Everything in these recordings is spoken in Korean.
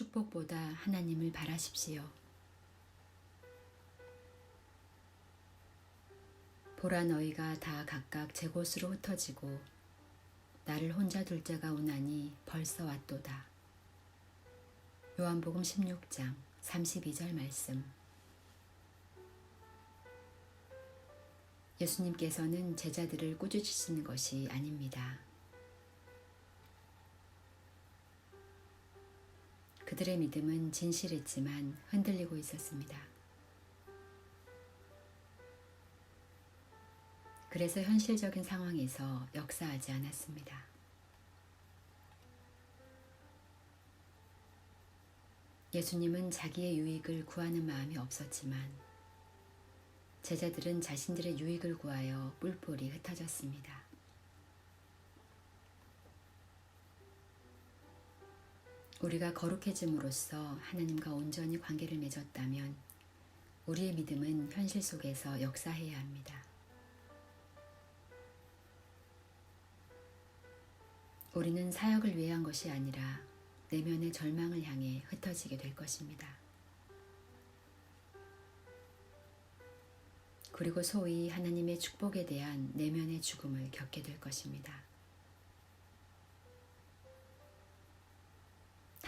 축복보다 하나님을 바라십시오. 보라 너희가 다 각각 제 곳으로 흩어지고 나를 혼자 둘 때가 오나니 벌써 왔도다. 요한복음 16장 32절 말씀. 예수님께서는 제자들을 꾸짖으시는 것이 아닙니다. 그들의 믿음은 진실했지만 흔들리고 있었습니다. 그래서 현실적인 상황에서 역사하지 않았습니다. 예수님은 자기의 유익을 구하는 마음이 없었지만 제자들은 자신들의 유익을 구하여 뿔뿔이 흩어졌습니다. 우리가 거룩해짐으로써 하나님과 온전히 관계를 맺었다면 우리의 믿음은 현실 속에서 역사해야 합니다. 우리는 사역을 위해 한 것이 아니라 내면의 절망을 향해 흩어지게 될 것입니다. 그리고 소위 하나님의 축복에 대한 내면의 죽음을 겪게 될 것입니다.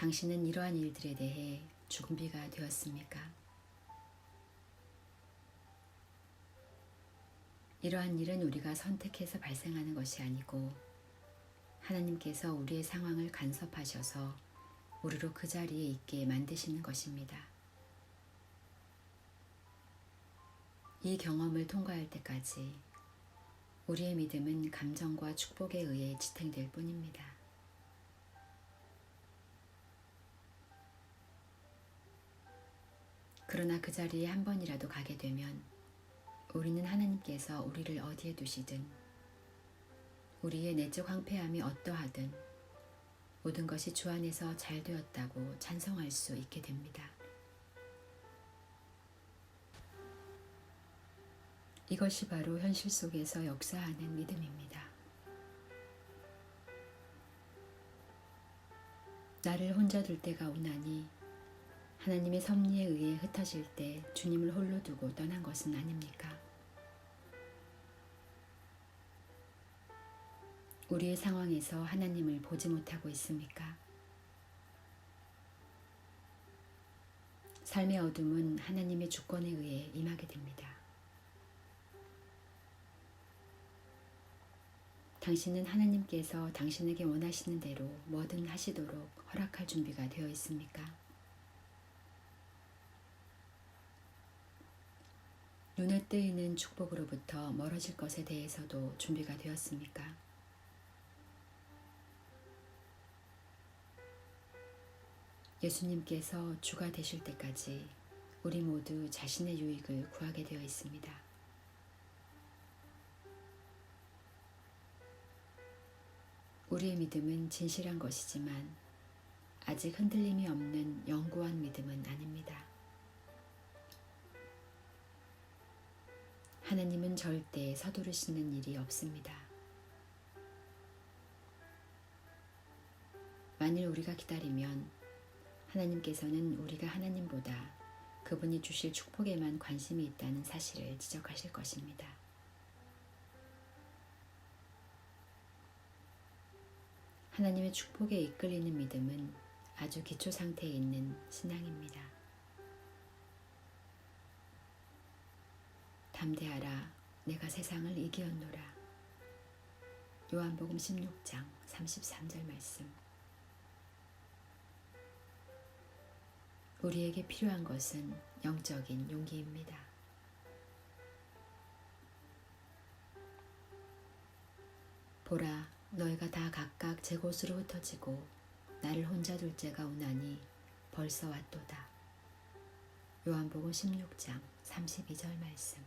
당신은 이러한 일들에 대해 준비가 되었습니까? 이러한 일은 우리가 선택해서 발생하는 것이 아니고 하나님께서 우리의 상황을 간섭하셔서 우리로 그 자리에 있게 만드시는 것입니다. 이 경험을 통과할 때까지 우리의 믿음은 감정과 축복에 의해 지탱될 뿐입니다. 그러나 그 자리에 한 번이라도 가게 되면 우리는 하나님께서 우리를 어디에 두시든 우리의 내적 황폐함이 어떠하든 모든 것이 주 안에서 잘 되었다고 찬성할 수 있게 됩니다. 이것이 바로 현실 속에서 역사하는 믿음입니다. 나를 혼자 둘 때가 오나니 하나님의 섭리에 의해 흩어질 때 주님을 홀로 두고 떠난 것은 아닙니까? 우리의 상황에서 하나님을 보지 못하고 있습니까? 삶의 어둠은 하나님의 주권에 의해 임하게 됩니다. 당신은 하나님께서 당신에게 원하시는 대로 뭐든 하시도록 허락할 준비가 되어 있습니까? 눈에 뜨이는 축복으로부터 멀어질 것에 대해서도 준비가 되었습니까? 예수님께서 주가 되실 때까지 우리 모두 자신의 유익을 구하게 되어 있습니다. 우리의 믿음은 진실한 것이지만 아직 흔들림이 없는 영구한 믿음은 아닙니다. 하나님은 절대 서두르시는 일이 없습니다. 만일 우리가 기다리면 하나님께서는 우리가 하나님보다 그분이 주실 축복에만 관심이 있다는 사실을 지적하실 것입니다. 하나님의 축복에 이끌리는 믿음은 아주 기초 상태에 있는 신앙입니다. 담대하라 내가 세상을 이기었노라. 요한복음 16장 33절 말씀. 우리에게 필요한 것은 영적인 용기입니다. 보라, 너희가 다 각각 제 곳으로 흩어지고 나를 혼자 둘 때가 오나니 벌써 왔도다. 요한복음 16장 32절 말씀.